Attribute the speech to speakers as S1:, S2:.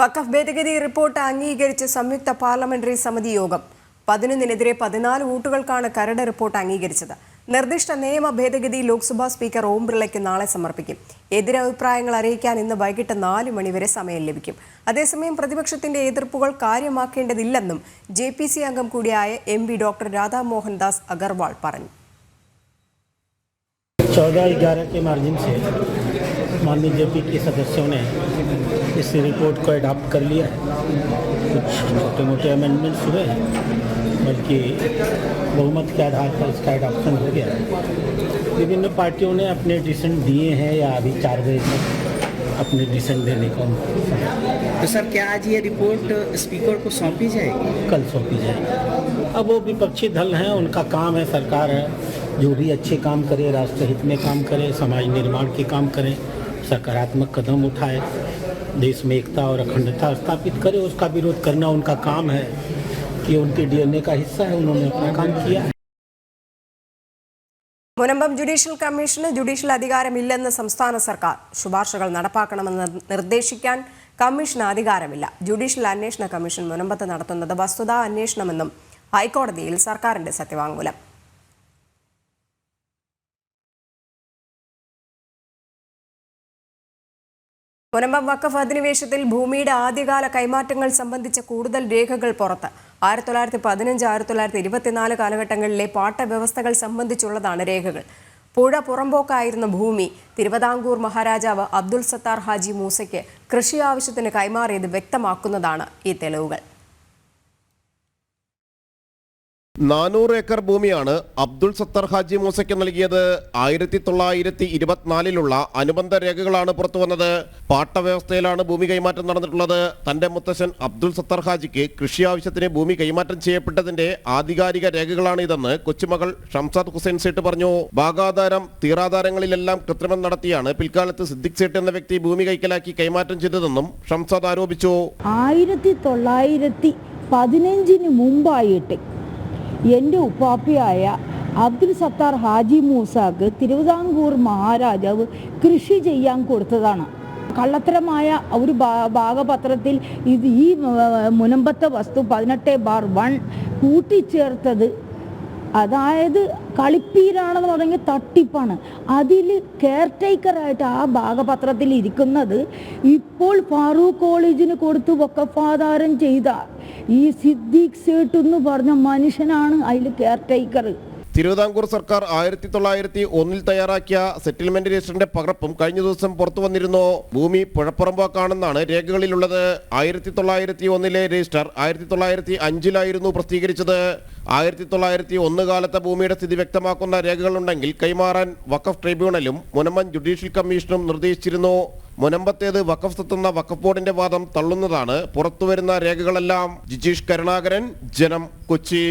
S1: വഖഫ് ഭേദഗതി റിപ്പോർട്ട് അംഗീകരിച്ച് സംയുക്ത പാർലമെന്ററി സമിതി യോഗം. പതിനൊന്നിനെതിരെ പതിനാല് വോട്ടുകൾക്കാണ് കരട് റിപ്പോർട്ട് അംഗീകരിച്ചത്. നിർദ്ദിഷ്ട നിയമ ഭേദഗതി ലോക്സഭാ സ്പീക്കർ ഓം ബിർളയ്ക്ക് നാളെ സമർപ്പിക്കും. എതിരഭിപ്രായങ്ങൾ അറിയിക്കാൻ ഇന്ന് വൈകിട്ട് നാല് മണിവരെ സമയം ലഭിക്കും. അതേസമയം പ്രതിപക്ഷത്തിന്റെ എതിർപ്പുകൾ കാര്യമാക്കേണ്ടതില്ലെന്നും ജെ പി സി അംഗം കൂടിയായ M P doctor Radhamohan Das Agarwal പറഞ്ഞു.
S2: माननीय जेपी के सदस्यों ने इस रिपोर्ट को अडॉप्ट कर लिया है। कुछ छोटे मोटे अमेंडमेंट्स हुए हैं बल्कि बहुमत के आधार पर इसका अडॉप्शन हो गया विभिन्न पार्टियों ने अपने डिसीज़न दिए हैं या अभी चार बजे तक अपने डिसीज़न देने को
S3: तो सर क्या आज ये रिपोर्ट स्पीकर को सौंपी जाएगी?
S2: कल सौंपी जाएगी। अब वो विपक्षी दल हैं उनका काम है सरकार है। जो भी अच्छे काम करे राष्ट्र हित में काम करे समाज निर्माण के काम करे सकारात्मक कदम उठाए देश में एकता और अखंडता स्थापित करे उसका विरोध करना उनका काम है कि उनके डीएनए का हिस्सा है उन्होंने अपना काम किया है
S1: മുനമ്പം ജുഡീഷ്യൽ കമ്മീഷന് ജുഡീഷ്യൽ അധികാരമില്ലെന്ന് സംസ്ഥാന സർക്കാർ ശുപാർശകൾ നടപ്പാക്കണമെന്ന് നിർദ്ദേശിക്കാൻ കമ്മീഷന് അധികാരമില്ല ജുഡീഷ്യൽ അന്വേഷണ കമ്മീഷൻ മുനമ്പത്ത് നടത്തുന്നത് വസ്തുതാ അന്വേഷണമെന്നും ഹൈക്കോടതിയിൽ സർക്കാരിന്റെ സത്യവാങ്മൂലം മുനമ്പം വക്കഫ് അധിനിവേശത്തിൽ ഭൂമിയുടെ ആദ്യകാല കൈമാറ്റങ്ങൾ സംബന്ധിച്ച കൂടുതൽ രേഖകൾ പുറത്ത്. ആയിരത്തി തൊള്ളായിരത്തി പതിനഞ്ച് ആയിരത്തി തൊള്ളായിരത്തി ഇരുപത്തിനാല് കാലഘട്ടങ്ങളിലെ പാട്ടവ്യവസ്ഥകൾ സംബന്ധിച്ചുള്ളതാണ് രേഖകൾ. പുഴ പുറമ്പോക്കായിരുന്ന ഭൂമി തിരുവിതാംകൂർ മഹാരാജാവ് അബ്ദുൽ സത്താർ ഹാജി മൂസയ്ക്ക് കൃഷി ആവശ്യത്തിന് കൈമാറിയത് വ്യക്തമാക്കുന്നതാണ് ഈ തെളിവുകൾ.
S4: നാനൂറ് ഏക്കർ ഭൂമിയാണ് അബ്ദുൾ സത്തർ ഹാജി മൂസയ്ക്ക് നൽകിയത്. ആയിരത്തി തൊള്ളായിരത്തി ഇരുപത്തിനാലിലുള്ള അനുബന്ധ രേഖകളാണ് പുറത്തു വന്നത്. പാട്ടവ്യവസ്ഥയിലാണ് ഭൂമി കൈമാറ്റം നടന്നിട്ടുള്ളത്. തന്റെ മുത്തശ്ശൻ അബ്ദുൾ സത്തർ ഹാജിക്ക് കൃഷി ആവശ്യത്തിന് ഭൂമി കൈമാറ്റം ചെയ്യപ്പെട്ടതിന്റെ ആധികാരിക രേഖകളാണ് ഇതെന്ന് കൊച്ചുമകൾ ഷംസാദ് ഹുസൈൻ സേട്ട് പറഞ്ഞു. ഭാഗാധാരം തീറാധാരങ്ങളിലെല്ലാം കൃത്രിമം നടത്തിയാണ് പിൽക്കാലത്ത് സിദ്ദിഖ് സേട്ട് എന്ന വ്യക്തി ഭൂമി കൈക്കലാക്കി കൈമാറ്റം ചെയ്തതെന്നും ഷംസാദ് ആരോപിച്ചു.
S5: ആയിരത്തി തൊള്ളായിരത്തി പതിനഞ്ചിന് മുമ്പായിട്ട് എന്റെ ഉപ്പാപ്പിയായ അബ്ദുൽ സത്താർ ഹാജി മൂസാക്ക് തിരുവിതാംകൂർ മഹാരാജാവ് കൃഷി ചെയ്യാൻ കൊടുത്തതാണ്. കള്ളത്തരമായ ഒരു ഭാഗപത്രത്തിൽ ഇത് ഈ മുനമ്പത്തെ വസ്തു പതിനെട്ട് ബാർ വൺ കൂട്ടിച്ചേർത്തത് അതായത് കളിപ്പീരാണെന്ന് പറഞ്ഞെങ്കിൽ തട്ടിപ്പാണ്. അതിൽ കെയർ ടേക്കറായിട്ട് ആ ഭാഗപത്രത്തിൽ ഇരിക്കുന്നത് ഇപ്പോൾ ഫാറൂഖ് കോളേജിന് കൊടുത്ത് വക്കഫാധാരം ചെയ്ത ഈ സിദ്ദീഖ് സേട്ട് എന്ന് പറഞ്ഞ മനുഷ്യനാണ് അതിൽ കെയർ ടേക്കർ
S4: തിരുവിതാംകൂർ സർക്കാർ ആയിരത്തി തൊള്ളായിരത്തി ഒന്നിൽ തയ്യാറാക്കിയ സെറ്റിൽമെന്റ് രജിസ്റ്ററിന്റെ പകർപ്പും കഴിഞ്ഞ ദിവസം പുറത്തു വന്നിരുന്നു. ഭൂമി പുഴപ്പുറമ്പാക്കാണെന്നാണ് രേഖകളിലുള്ളത്. ആയിരത്തി തൊള്ളായിരത്തി ഒന്നിലെ രജിസ്റ്റർ ആയിരത്തി തൊള്ളായിരത്തി അഞ്ചിലായിരുന്നു പ്രസിദ്ധീകരിച്ചത്. ആയിരത്തി തൊള്ളായിരത്തി ഒന്ന് കാലത്തെ ഭൂമിയുടെ സ്ഥിതി വ്യക്തമാക്കുന്ന രേഖകളുണ്ടെങ്കിൽ കൈമാറാൻ വഖഫ് ട്രൈബ്യൂണലും മുനമ്പൻ ജുഡീഷ്യൽ കമ്മീഷനും നിർദ്ദേശിച്ചിരുന്നു. മുനമ്പത്തേത് വഖഫ് സ്വത്തെന്ന വഖഫ് ബോർഡിന്റെ വാദം തള്ളുന്നതാണ്. പുറത്തുവരുന്ന രേഖകളെല്ലാം. ജിജീഷ് കരുണാകരൻ ജനം കൊച്ചി.